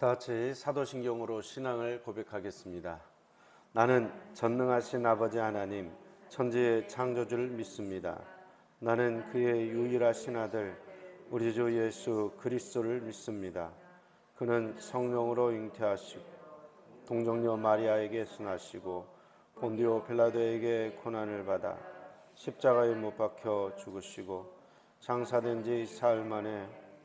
다 같이 사도신경으로 신앙을 고백하겠습니다. 나는 전능하신 아버지 하나님, 천지의 창조주를 믿습니다. 나는 그의 유일하신 아들, 우리 주 예수 그리스도를 믿습니다. 그는 성령으로 잉태하시고 동정녀 마리아에게 순하시고 본디오 빌라도에게 고난을 받아 십자가에 못 박혀 죽으시고 장사된 지 사흘 만에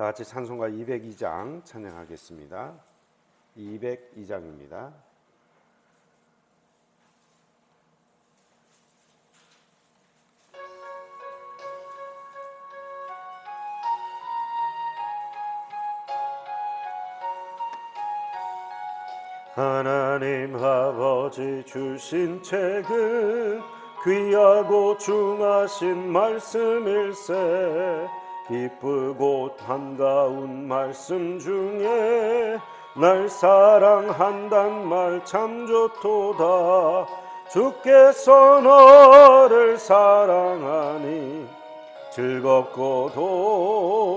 다 같이 찬송가 202장 찬양하겠습니다. 202장입니다. 하나님 아버지 주신 책은 귀하고 중하신 말씀일세 기쁘고 한가운 말씀 중에 날 사랑한단 말 참 좋도다. 주께서 너를 사랑하니 즐겁고도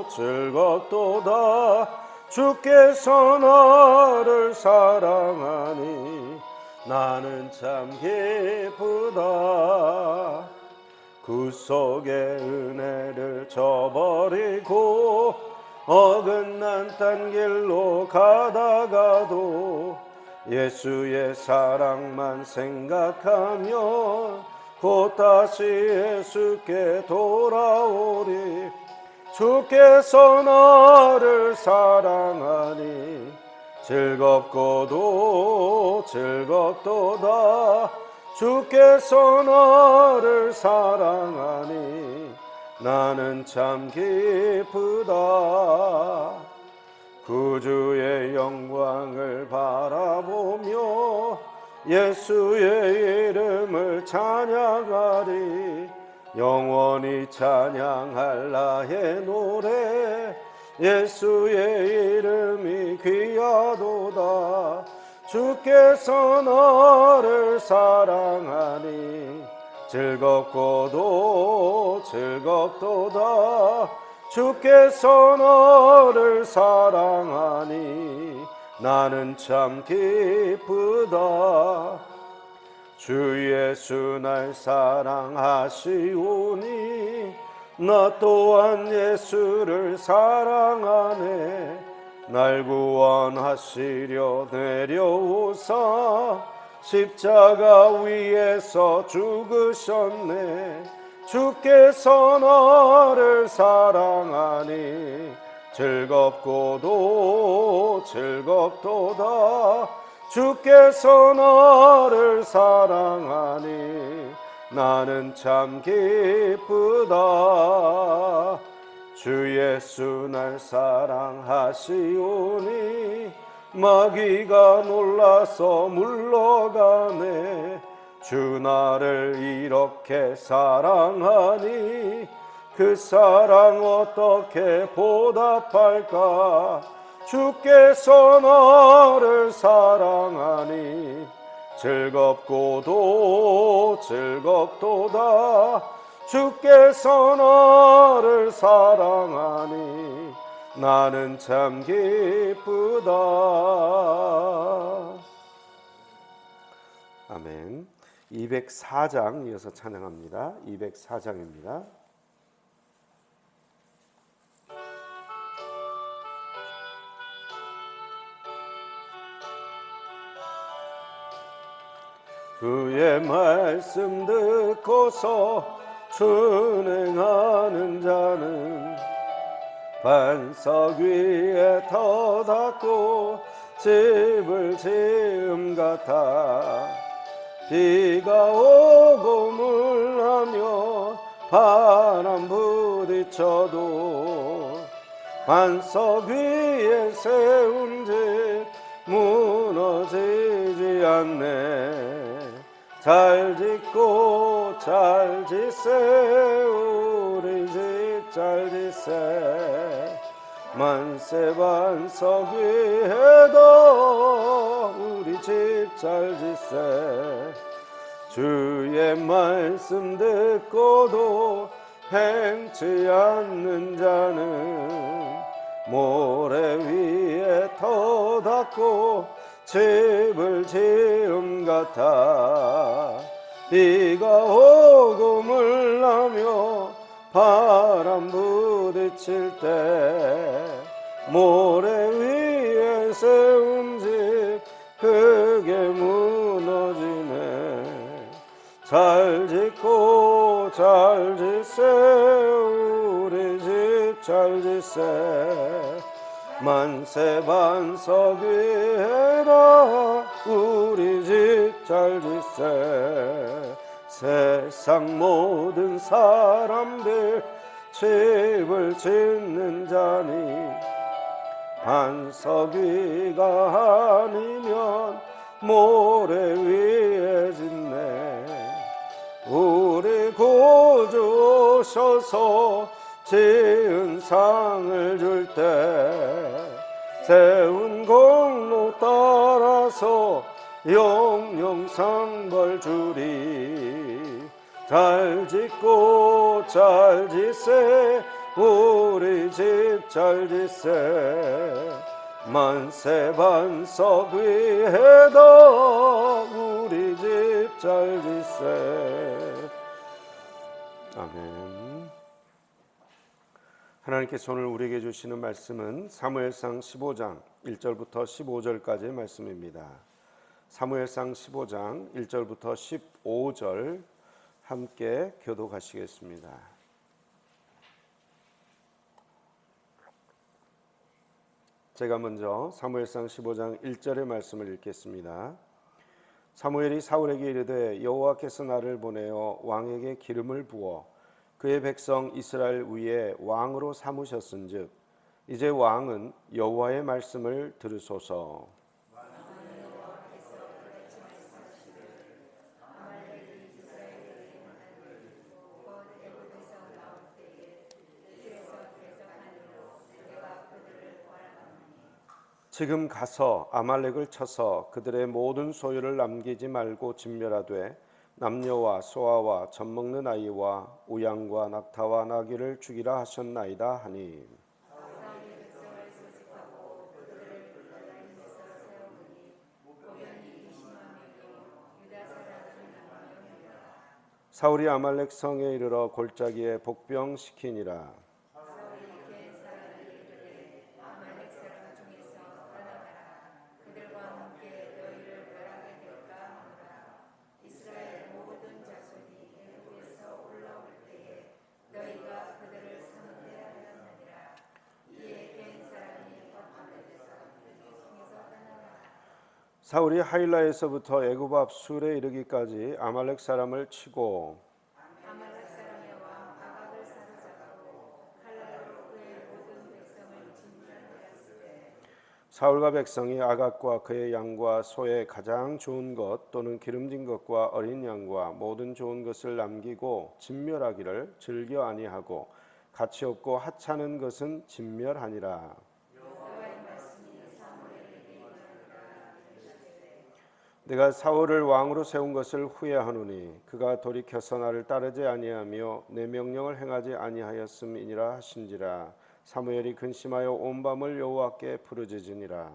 즐겁도다. 주께서 나를 사랑하니 나는 참 기쁘다 구속의 은혜를 저버리고 어긋난 딴 길로 가다가도 예수의 사랑만 생각하면 곧 다시 예수께 돌아오리. 주께서 나를 사랑하니 즐겁고도 즐겁도다 주께서 나를 사랑하니 나는 참 기쁘다. 구주의 영광을 바라보며 예수의 이름을 찬양하리. 영원히 찬양할 나의 노래 예수의 이름이 귀하도다 주께서 너를 사랑하니 즐겁고도 즐겁도다. 주께서 너를 사랑하니 나는 참 기쁘다. 주 예수 날 사랑하시오니 나 또한 예수를 사랑하네 날 구원하시려 내려오사 십자가 위에서 죽으셨네. 주께서 너를 사랑하니 즐겁고도 즐겁도다. 주께서 너를 사랑하니 나는 참 기쁘다 주 예수 날 사랑하시오니 마귀가 놀라서 물러가네. 주 나를 이렇게 사랑하니 그 사랑 어떻게 보답할까? 주께서 나를 사랑하니 즐겁고도 즐겁도다 주께서 나를 사랑하니 나는 참 기쁘다. 아멘. 204장 이어서 찬양합니다. 204장입니다. 그의 말씀 듣고서 준행하는 자는 반석 위에 터닫고 집을 지음 같아. 비가 오고 물하며 바람 부딪혀도 반석 위에 세운 집 무너지지 않네 잘 짓고 잘 짓세 우리 집 잘 짓세. 만세 반석 위에도 우리 집 잘 짓세. 주의 말씀 듣고도 행치 않는 자는 모래 위에 터닫고 집을 지음 같아. 비가 오고 물나며 바람 부딪힐 때 모래 위에 세운 집 크게 무너지네. 잘 짓고 잘 짓세. 우리 집 잘 짓세 만세 반석 위에라. 우리 집잘 짓세. 세상 모든 사람들 집을 짓는 자니 반석 위가 아니면 모래 위에 짓네. 우리 구주 오셔서 지은 상을 줄 때 세운 공로 따라서 영영 상벌 주리. 잘 짓고 잘 짓세 우리 집 잘 짓세. 만세 반석 위에다 우리 집 잘 짓세. 아멘 하나님께 손을 우리에게 주시는 말씀은 사무엘상 15장 1절부터 15절까지의 말씀입니다. 사무엘상 15장 1절부터 15절 함께 교독하시겠습니다. 제가 먼저 사무엘상 15장 1절의 말씀을 읽겠습니다. 사무엘이 사울에게 이르되 여호와께서 나를 보내어 왕에게 기름을 부어 그의 백성 이스라엘 위에 왕으로 삼으셨은즉 이제 왕은 여호와의 말씀을 들으소서. 지금 가서 아말렉을 쳐서 그들의 모든 소유를 남기지 말고 진멸하되 남녀와 소아와 젖 먹는 아이와 우양과 낙타와 나귀를 죽이라 하셨나이다 하니. 사울이 아말렉 성에 이르러 골짜기에 복병 시키니라 사울이 하일라에서부터 애굽 앞 술에 이르기까지 아말렉 사람을 치고 사울과 백성이 아각과 그의 양과 소의 가장 좋은 것 또는 기름진 것과 어린 양과 모든 좋은 것을 남기고 진멸하기를 즐겨 아니하고 가치 없고 하찮은 것은 진멸하니라. 내가 사울을 왕으로 세운 것을 후회하노니 그가 돌이켜서 나를 따르지 아니하며 내 명령을 행하지 아니하였음이니라 하신지라. 사무엘이 근심하여 온 밤을 여호와께 부르짖으니라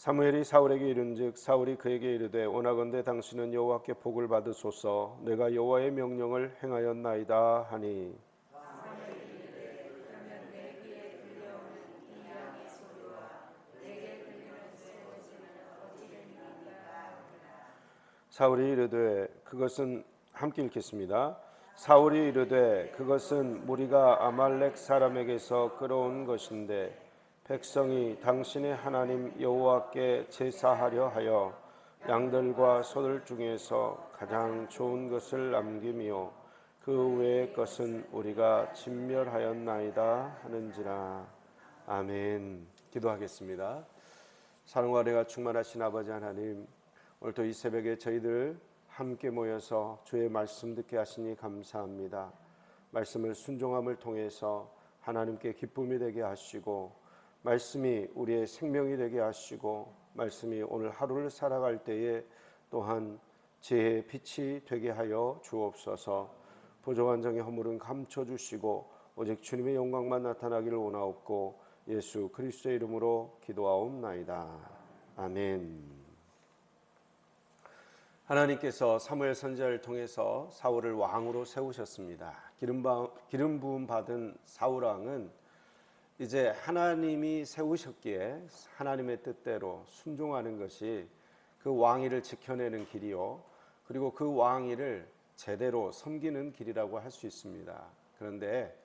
사무엘이 사울에게 이른즉 사울이 그에게 이르되 원하건대 당신은 여호와께 복을 받으소서 내가 여호와의 명령을 행하였나이다 하니 사울이 이르되 그것은 함께 읽겠습니다. 사울이 이르되 그것은 무리가 아말렉 사람에게서 끌어온 것인데 백성이 당신의 하나님 여호와께 제사하려 하여 양들과 소들 중에서 가장 좋은 것을 남기며 그 외의 것은 우리가 진멸하였나이다 하는지라. 아멘. 기도하겠습니다. 사랑과 은혜가 충만하신 아버지 하나님 오늘도 이 새벽에 저희들 함께 모여서 주의 말씀 듣게 하시니 감사합니다. 말씀을 순종함을 통해서 하나님께 기쁨이 되게 하시고 말씀이 우리의 생명이 되게 하시고 말씀이 오늘 하루를 살아갈 때에 또한 지혜의 빛이 되게 하여 주옵소서 부족한 정의 허물은 감춰 주시고 오직 주님의 영광만 나타나기를 원하옵고 예수 그리스도의 이름으로 기도하옵나이다. 아멘. 하나님께서 사무엘 선지자를 통해서 사울을 왕으로 세우셨습니다. 기름 부음 받은 사울 왕은 이제 하나님이 세우셨기에 하나님의 뜻대로 순종하는 것이 그 왕위를 지켜내는 길이요. 그리고 그 왕위를 제대로 섬기는 길이라고 할 수 있습니다. 그런데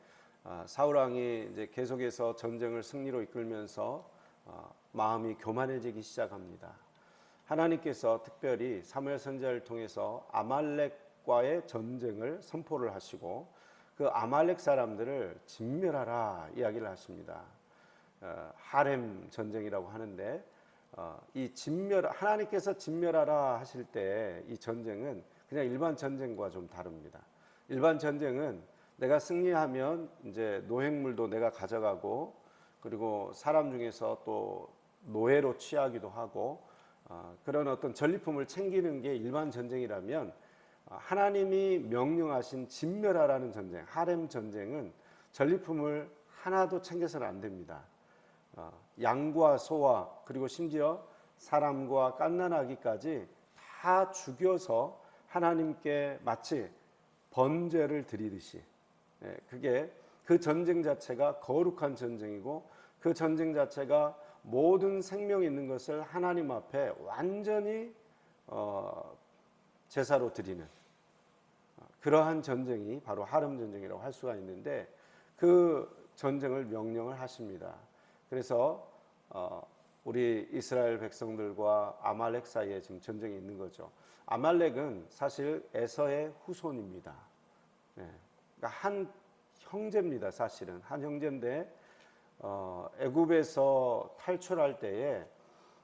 아, 사울 왕이 이제 계속해서 전쟁을 승리로 이끌면서 어, 마음이 교만해지기 시작합니다. 하나님께서 특별히 사무엘 선지자를 통해서 아말렉과의 전쟁을 선포를 하시고 그 아말렉 사람들을 진멸하라 이야기를 하십니다. 어, 하렘 전쟁이라고 하는데 어, 이 진멸 하나님께서 진멸하라 하실 때 이 전쟁은 그냥 일반 전쟁과 좀 다릅니다. 일반 전쟁은 내가 승리하면 이제 노획물도 내가 가져가고 그리고 사람 중에서 또 노예로 취하기도 하고 어, 그런 어떤 전리품을 챙기는 게 일반 전쟁이라면 어, 하나님이 명령하신 진멸하라는 전쟁, 하렘 전쟁은 전리품을 하나도 챙겨서는 안 됩니다. 어, 양과 소와 그리고 심지어 사람과 깐난아기까지 다 죽여서 하나님께 마치 번제를 드리듯이 예, 그게 그 전쟁 자체가 거룩한 전쟁이고 그 전쟁 자체가 모든 생명 있는 것을 하나님 앞에 완전히 어, 제사로 드리는 어, 그러한 전쟁이 바로 하름 전쟁이라고 할 수가 있는데 그 전쟁을 명령을 하십니다. 그래서 어, 우리 이스라엘 백성들과 아말렉 사이에 지금 전쟁이 있는 거죠. 아말렉은 사실 에서의 후손입니다. 네. 그러니까 한 형제입니다. 사실은 한 형제인데 어, 애굽에서 탈출할 때에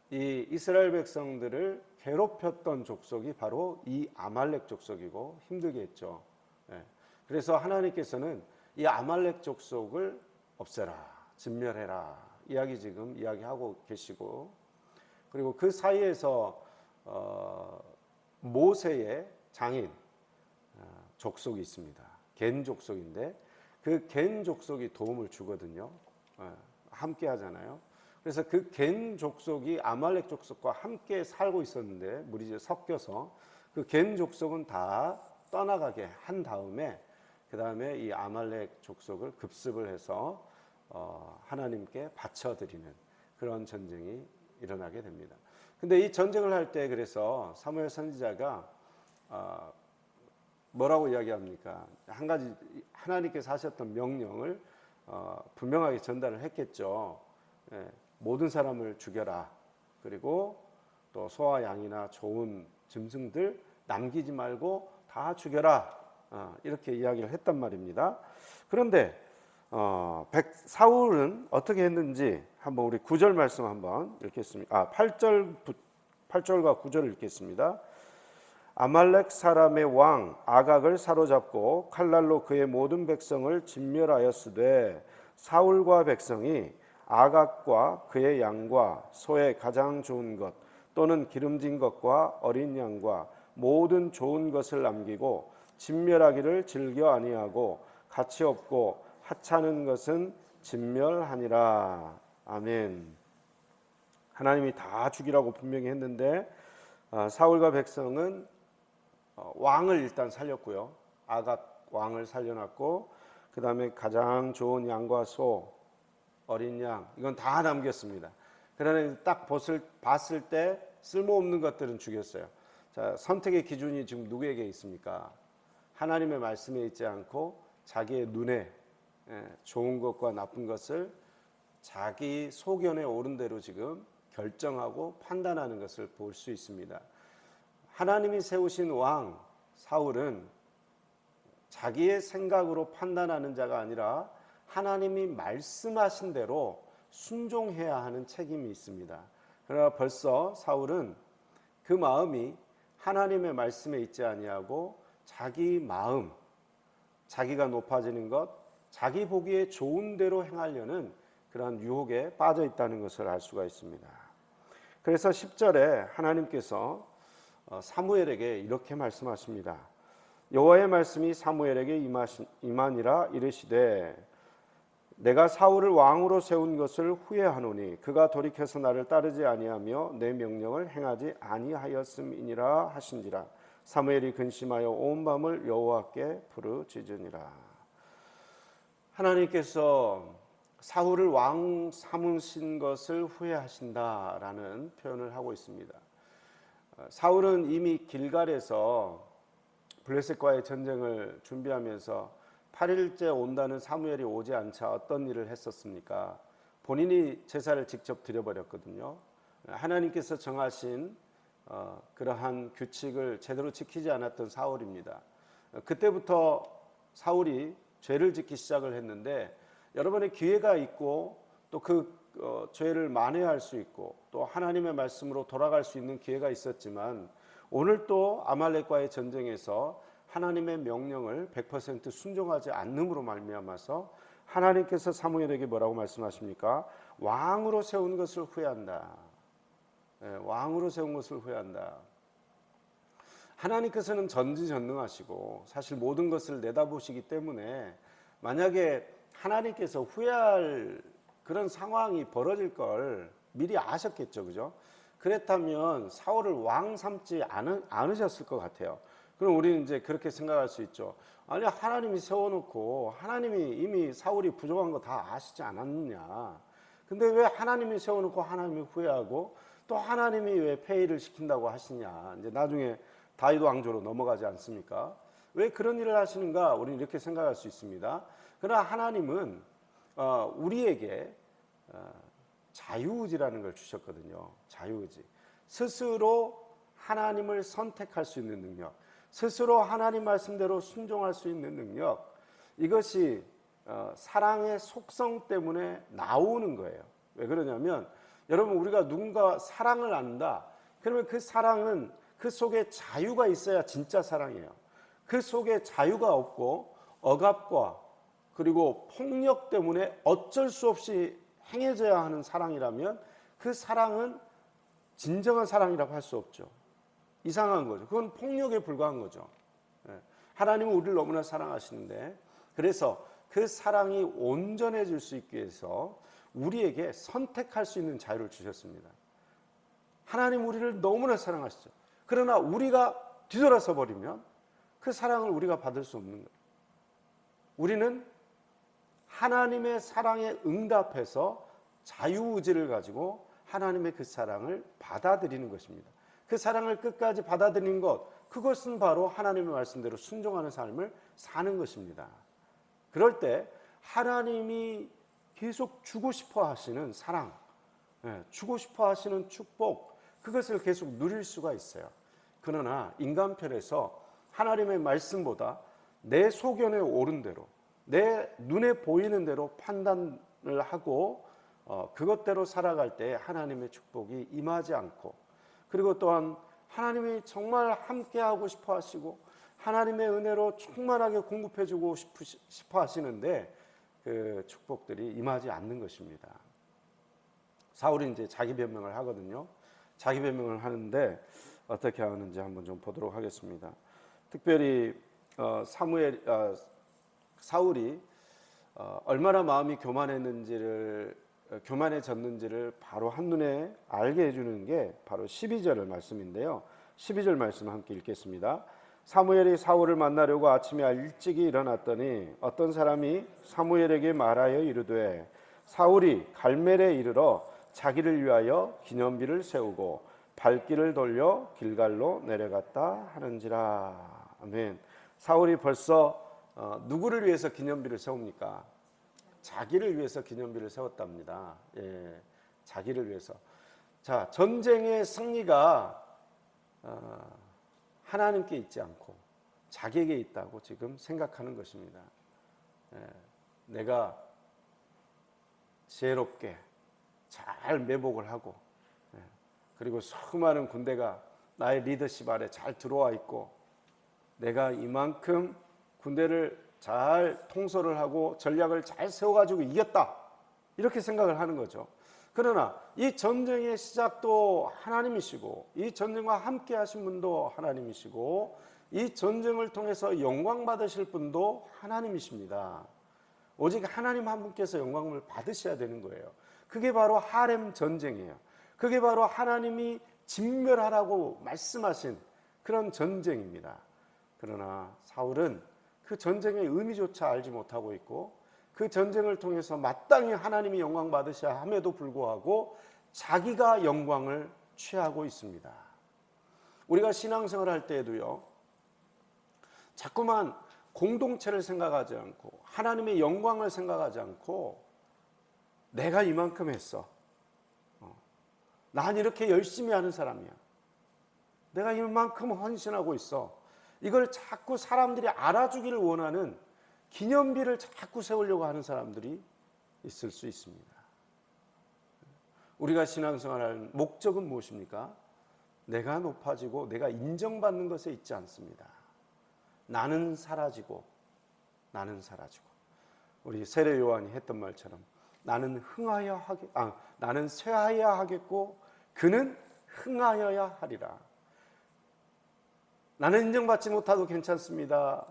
이 이스라엘 백성들을 괴롭혔던 족속이 바로 이 아말렉 족속이고 힘들게 했죠. 예. 그래서 하나님께서는 이 아말렉 족속을 없애라, 진멸해라 이야기 지금 이야기하고 계시고 그리고 그 사이에서 어, 모세의 장인 어, 족속이 있습니다. 겐 족속인데 그 겐 족속이 도움을 주거든요. 어, 함께 하잖아요. 그래서 그 겐 족속이 아말렉 족속과 함께 살고 있었는데 물이 이제 섞여서 그 겐 족속은 다 떠나가게 한 다음에 그 다음에 이 아말렉 족속을 급습을 해서 어, 하나님께 바쳐드리는 그런 전쟁이 일어나게 됩니다. 근데 이 전쟁을 할 때 그래서 사무엘 선지자가 어, 뭐라고 이야기합니까? 한 가지 하나님께서 하셨던 명령을 어, 분명하게 전달을 했겠죠. 예, 모든 사람을 죽여라. 그리고 또 소와 양이나 좋은 짐승들 남기지 말고 다 죽여라. 어, 이렇게 이야기를 했단 말입니다. 그런데 어, 백, 사울은 어떻게 했는지 한번 우리 구절 말씀 한번 읽겠습니다. 아, 8절 8절과 9절을 읽겠습니다. 아말렉 사람의 왕 아각을 사로잡고 칼날로 그의 모든 백성을 진멸하였으되 사울과 백성이 아각과 그의 양과 소의 가장 좋은 것 또는 기름진 것과 어린 양과 모든 좋은 것을 남기고 진멸하기를 즐겨 아니하고 가치 없고 하찮은 것은 진멸하니라 아멘. 하나님이 다 죽이라고 분명히 했는데 아, 사울과 백성은 어, 왕을 일단 살렸고요. 아각 왕을 살려놨고 그 다음에 가장 좋은 양과 소, 어린 양 이건 다 남겼습니다. 그러나 딱 봤을, 봤을 때 쓸모없는 것들은 죽였어요. 자 선택의 기준이 지금 누구에게 있습니까? 하나님의 말씀에 있지 않고 자기의 눈에 예, 좋은 것과 나쁜 것을 자기 소견에 오른 대로 지금 결정하고 판단하는 것을 볼 수 있습니다. 하나님이 세우신 왕 사울은 자기의 생각으로 판단하는 자가 아니라 하나님이 말씀하신 대로 순종해야 하는 책임이 있습니다. 그러나 벌써 사울은 그 마음이 하나님의 말씀에 있지 아니하고 자기 마음, 자기가 높아지는 것, 자기 보기에 좋은 대로 행하려는 그러한 유혹에 빠져 있다는 것을 알 수가 있습니다. 그래서 10절에 하나님께서 어, 사무엘에게 이렇게 말씀하십니다. 여호와의 말씀이 사무엘에게 임하니라 이르시되 내가 사울을 왕으로 세운 것을 후회하노니 그가 돌이켜서 나를 따르지 아니하며 내 명령을 행하지 아니하였음이니라 하신지라 사무엘이 근심하여 온 밤을 여호와께 부르짖으니라 하나님께서 사울을 왕 삼으신 것을 후회하신다라는 표현을 하고 있습니다. 어, 사울은 이미 길갈에서 블레셋과의 전쟁을 준비하면서 8일째 온다는 사무엘이 오지 않자 어떤 일을 했었습니까? 본인이 제사를 직접 드려버렸거든요. 하나님께서 정하신 어, 그러한 규칙을 제대로 지키지 않았던 사울입니다. 어, 그때부터 사울이 죄를 짓기 시작을 했는데 여러분의 기회가 있고 또그 어, 죄를 만회할 수 있고 또 하나님의 말씀으로 돌아갈 수 있는 기회가 있었지만 오늘 또 아말렉과의 전쟁에서 하나님의 명령을 100% 순종하지 않음으로 말미암아서 하나님께서 사무엘에게 뭐라고 말씀하십니까? 왕으로 세운 것을 후회한다. 예, 왕으로 세운 것을 후회한다. 하나님께서는 전지전능하시고 사실 모든 것을 내다보시기 때문에 만약에 하나님께서 후회할 그런 상황이 벌어질 걸 미리 아셨겠죠, 그죠? 그랬다면 사울을 왕 삼지 않으, 않으셨을 것 같아요. 그럼 우리는 이제 그렇게 생각할 수 있죠. 아니 하나님이 세워놓고 하나님이 이미 사울이 부족한 거 다 아시지 않았느냐? 근데 왜 하나님이 세워놓고 하나님이 후회하고 또 하나님이 왜 폐의를 시킨다고 하시냐? 이제 나중에 다윗 왕조로 넘어가지 않습니까? 왜 그런 일을 하시는가? 우리는 이렇게 생각할 수 있습니다. 그러나 하나님은 어, 우리에게 어, 자유의지라는 걸 주셨거든요. 자유의지. 스스로 하나님을 선택할 수 있는 능력, 스스로 하나님 말씀대로 순종할 수 있는 능력, 이것이 어, 사랑의 속성 때문에 나오는 거예요. 왜 그러냐면 여러분 우리가 누군가 사랑을 안다. 그러면 그 사랑은 그 속에 자유가 있어야 진짜 사랑이에요. 그 속에 자유가 없고 억압과 그리고 폭력 때문에 어쩔 수 없이 행해져야 하는 사랑이라면 그 사랑은 진정한 사랑이라고 할 수 없죠. 이상한 거죠. 그건 폭력에 불과한 거죠. 예. 하나님은 우리를 너무나 사랑하시는데 그래서 그 사랑이 온전해질 수 있기 위해서 우리에게 선택할 수 있는 자유를 주셨습니다. 하나님 우리를 너무나 사랑하시죠. 그러나 우리가 뒤돌아서 버리면 그 사랑을 우리가 받을 수 없는 거예요. 우리는 하나님의 사랑에 응답해서 자유의지를 가지고 하나님의 그 사랑을 받아들이는 것입니다. 그 사랑을 끝까지 받아들이는 것, 그것은 바로 하나님의 말씀대로 순종하는 삶을 사는 것입니다. 그럴 때 하나님이 계속 주고 싶어 하시는 사랑, 예, 주고 싶어 하시는 축복, 그것을 계속 누릴 수가 있어요. 그러나 인간편에서 하나님의 말씀보다 내 소견에 오른 대로, 내 눈에 보이는 대로 판단을 하고 어, 그것대로 살아갈 때 하나님의 축복이 임하지 않고 그리고 또한 하나님이 정말 함께하고 싶어 하시고 하나님의 은혜로 충만하게 공급해 주고 싶어 하시는데 그 축복들이 임하지 않는 것입니다. 사울이 이제 자기 변명을 하거든요. 자기 변명을 하는데 어떻게 하는지 한번 좀 보도록 하겠습니다. 특별히 어, 사무엘 어, 사울이 어, 얼마나 마음이 교만했는지를 어, 교만해졌는지를 바로 한눈에 알게 해주는 게 바로 12절 말씀인데요. 12절 말씀 함께 읽겠습니다. 사무엘이 사울을 만나려고 아침에 일찍이 일어났더니 어떤 사람이 사무엘에게 말하여 이르되 사울이 갈멜에 이르러 자기를 위하여 기념비를 세우고 발길을 돌려 길갈로 내려갔다 하는지라 아멘. 사울이 벌써 어, 누구를 위해서 기념비를 세웁니까? 자기를 위해서 기념비를 세웠답니다. 예, 자기를 위해서. 자, 전쟁의 승리가 어, 하나님께 있지 않고 자기에게 있다고 지금 생각하는 것입니다. 예, 내가 지혜롭게 잘 매복을 하고 예, 그리고 수많은 군대가 나의 리더십 아래 잘 들어와 있고 내가 이만큼 군대를 잘 통솔을 하고 전략을 잘 세워가지고 이겼다 이렇게 생각을 하는 거죠. 그러나 이 전쟁의 시작도 하나님이시고 이 전쟁과 함께 하신 분도 하나님이시고 이 전쟁을 통해서 영광 받으실 분도 하나님이십니다. 오직 하나님 한 분께서 영광을 받으셔야 되는 거예요. 그게 바로 하렘 전쟁이에요. 그게 바로 하나님이 진멸하라고 말씀하신 그런 전쟁입니다. 그러나 사울은 그 전쟁의 의미조차 알지 못하고 있고 그 전쟁을 통해서 마땅히 하나님이 영광 받으셔야 함에도 불구하고 자기가 영광을 취하고 있습니다. 우리가 신앙생활 할 때에도요. 자꾸만 공동체를 생각하지 않고 하나님의 영광을 생각하지 않고 내가 이만큼 했어. 어. 난 이렇게 열심히 하는 사람이야. 내가 이만큼 헌신하고 있어. 이걸 자꾸 사람들이 알아주기를 원하는 기념비를 자꾸 세우려고 하는 사람들이 있을 수 있습니다. 우리가 신앙생활하는 목적은 무엇입니까? 내가 높아지고 내가 인정받는 것에 있지 않습니다. 나는 사라지고 나는 사라지고 우리 세례 요한이 했던 말처럼 나는 흥하여 하겠 아 나는 쇠하여 하겠고 그는 흥하여야 하리라. 나는 인정받지 못하도 괜찮습니다.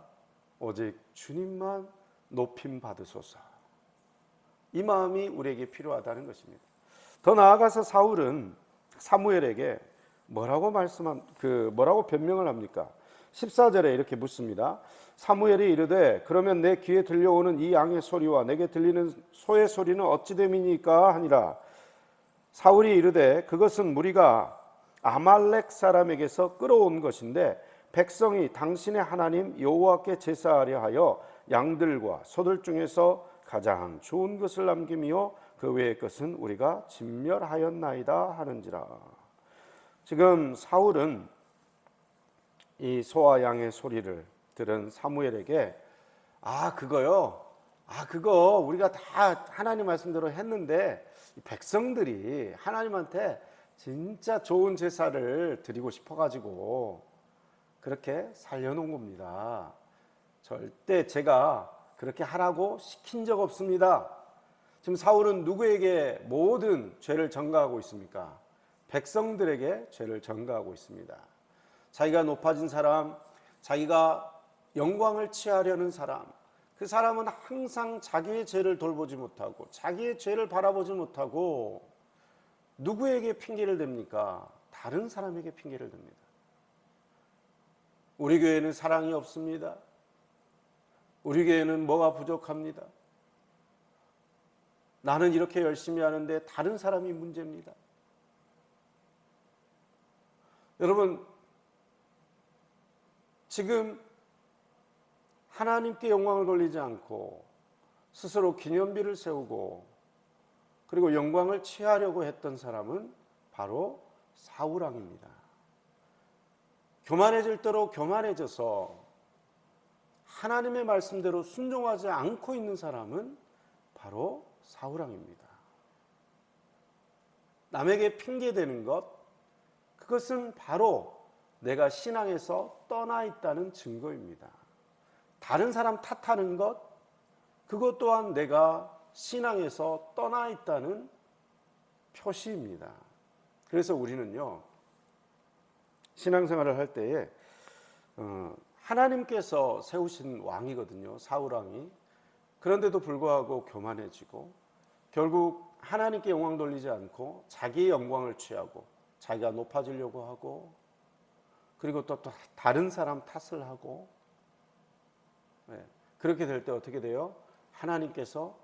오직 주님만 높임 받으소서. 이 마음이 우리에게 필요하다는 것입니다. 더 나아가서 사울은 사무엘에게 뭐라고 말씀한 그 뭐라고 변명을 합니까? 14절에 이렇게 묻습니다. 사무엘이 이르되 그러면 내 귀에 들려오는 이 양의 소리와 내게 들리는 소의 소리는 어찌 됨이니까 하니라. 사울이 이르되 그것은 무리가 아말렉 사람에게서 끌어온 것인데 백성이 당신의 하나님 여호와께 제사하려 하여 양들과 소들 중에서 가장 좋은 것을 남김이요 그 외의 것은 우리가 진멸하였나이다 하는지라. 지금 사울은 이 소와 양의 소리를 들은 사무엘에게 아 그거요 아 그거 우리가 다 하나님 말씀대로 했는데 이 백성들이 하나님한테 진짜 좋은 제사를 드리고 싶어 가지고 그렇게 살려놓은 겁니다. 절대 제가 그렇게 하라고 시킨 적 없습니다. 지금 사울은 누구에게 모든 죄를 전가하고 있습니까? 백성들에게 죄를 전가하고 있습니다. 자기가 높아진 사람, 자기가 영광을 취하려는 사람, 그 사람은 항상 자기의 죄를 돌보지 못하고 자기의 죄를 바라보지 못하고 누구에게 핑계를 댑니까? 다른 사람에게 핑계를 댑니다. 우리 교회는 사랑이 없습니다. 우리 교회는 뭐가 부족합니다. 나는 이렇게 열심히 하는데 다른 사람이 문제입니다. 여러분, 지금 하나님께 영광을 돌리지 않고 스스로 기념비를 세우고 그리고 영광을 취하려고 했던 사람은 바로 사우랑입니다. 교만해질 대로 교만해져서 하나님의 말씀대로 순종하지 않고 있는 사람은 바로 사우랑입니다. 남에게 핑계대는 것, 그것은 바로 내가 신앙에서 떠나 있다는 증거입니다. 다른 사람 탓하는 것, 그것 또한 내가 신앙에서 떠나 있다는 표시입니다. 그래서 우리는요, 신앙생활을 할 때에 어, 하나님께서 세우신 왕이거든요. 사울 왕이. 그런데도 불구하고 교만해지고 결국 하나님께 영광 돌리지 않고 자기의 영광을 취하고 자기가 높아지려고 하고 그리고 또, 또 다른 사람 탓을 하고 네. 그렇게 될 때 어떻게 돼요? 하나님께서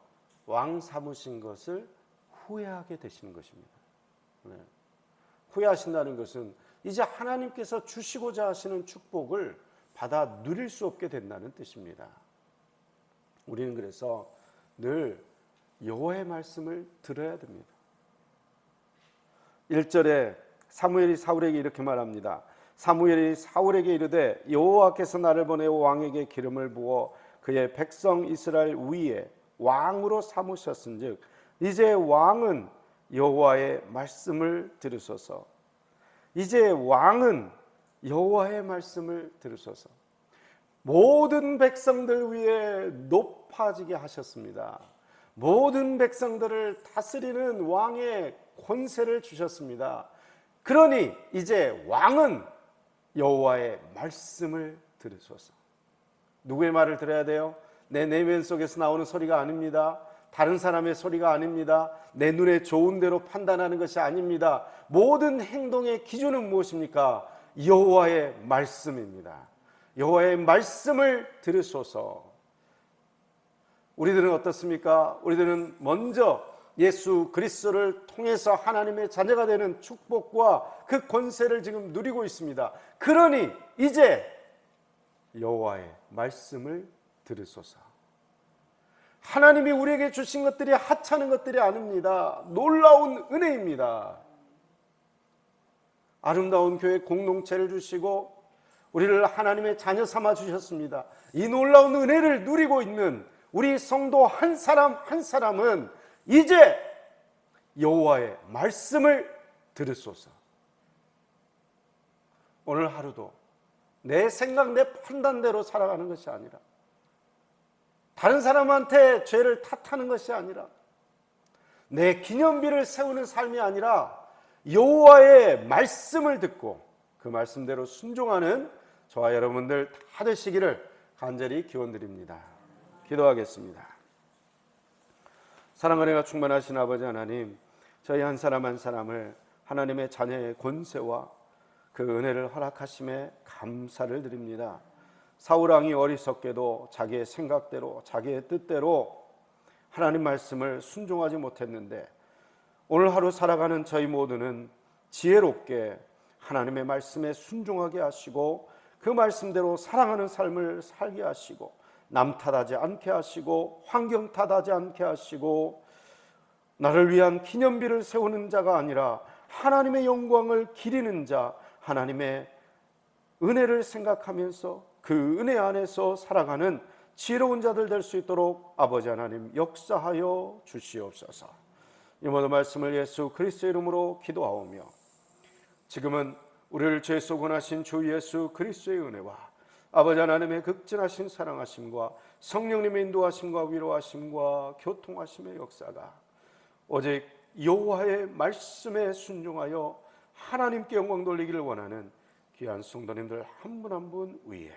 왕 삼으신 것을 후회하게 되시는 것입니다. 네. 후회하신다는 것은 이제 하나님께서 주시고자 하시는 축복을 받아 누릴 수 없게 된다는 뜻입니다. 우리는 그래서 늘 여호와의 말씀을 들어야 됩니다. 1절에 사무엘이 사울에게 이렇게 말합니다. 사무엘이 사울에게 이르되 여호와께서 나를 보내 왕에게 기름을 부어 그의 백성 이스라엘 위에 왕으로 삼으셨은즉 이제 왕은 여호와의 말씀을 들으소서. 이제 왕은 여호와의 말씀을 들으소서. 모든 백성들 위에 높아지게 하셨습니다. 모든 백성들을 다스리는 왕의 권세를 주셨습니다. 그러니 이제 왕은 여호와의 말씀을 들으소서. 누구의 말을 들어야 돼요? 내 내면 속에서 나오는 소리가 아닙니다. 다른 사람의 소리가 아닙니다. 내 눈에 좋은 대로 판단하는 것이 아닙니다. 모든 행동의 기준은 무엇입니까? 여호와의 말씀입니다. 여호와의 말씀을 들으소서. 우리들은 어떻습니까? 우리들은 먼저 예수 그리스도를 통해서 하나님의 자녀가 되는 축복과 그 권세를 지금 누리고 있습니다. 그러니 이제 여호와의 말씀을 들으소서. 하나님이 우리에게 주신 것들이 하찮은 것들이 아닙니다. 놀라운 은혜입니다. 아름다운 교회 공동체를 주시고 우리를 하나님의 자녀 삼아 주셨습니다. 이 놀라운 은혜를 누리고 있는 우리 성도 한 사람 한 사람은 이제 여호와의 말씀을 들으소서. 오늘 하루도 내 생각, 내 판단대로 살아가는 것이 아니라 다른 사람한테 죄를 탓하는 것이 아니라 내 기념비를 세우는 삶이 아니라 여호와의 말씀을 듣고 그 말씀대로 순종하는 저와 여러분들 다 되시기를 간절히 기원드립니다. 기도하겠습니다. 사랑 은혜가 충만하신 아버지 하나님, 저희 한 사람 한 사람을 하나님의 자녀의 권세와 그 은혜를 허락하심에 감사를 드립니다. 사울 왕이 어리석게도 자기의 생각대로 자기의 뜻대로 하나님 말씀을 순종하지 못했는데 오늘 하루 살아가는 저희 모두는 지혜롭게 하나님의 말씀에 순종하게 하시고 그 말씀대로 사랑하는 삶을 살게 하시고 남 탓하지 않게 하시고 환경 탓하지 않게 하시고 나를 위한 기념비를 세우는 자가 아니라 하나님의 영광을 기리는 자 하나님의 은혜를 생각하면서 그 은혜 안에서 살아가는 지혜로운 자들 될 수 있도록 아버지 하나님 역사하여 주시옵소서. 이 모든 말씀을 예수 그리스도의 이름으로 기도하오며 지금은 우리를 죄 속은하신 주 예수 그리스도의 은혜와 아버지 하나님의 극진하신 사랑하심과 성령님의 인도하심과 위로하심과 교통하심의 역사가 오직 여호와의 말씀에 순종하여 하나님께 영광 돌리기를 원하는 귀한 성도님들 한 분 한분 위에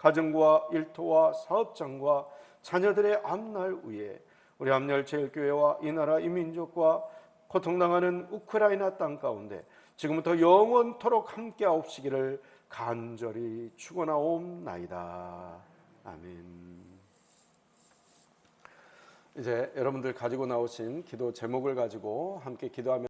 가정과 일터와 사업장과 자녀들의 앞날 위에 우리 앞열 제일교회와 이 나라 이 민족과 고통당하는 우크라이나 땅 가운데 지금부터 영원토록 함께 하옵시기를 간절히 축원하옵나이다. 아멘. 이제 여러분들 가지고 나오신 기도 제목을 가지고 함께 기도하며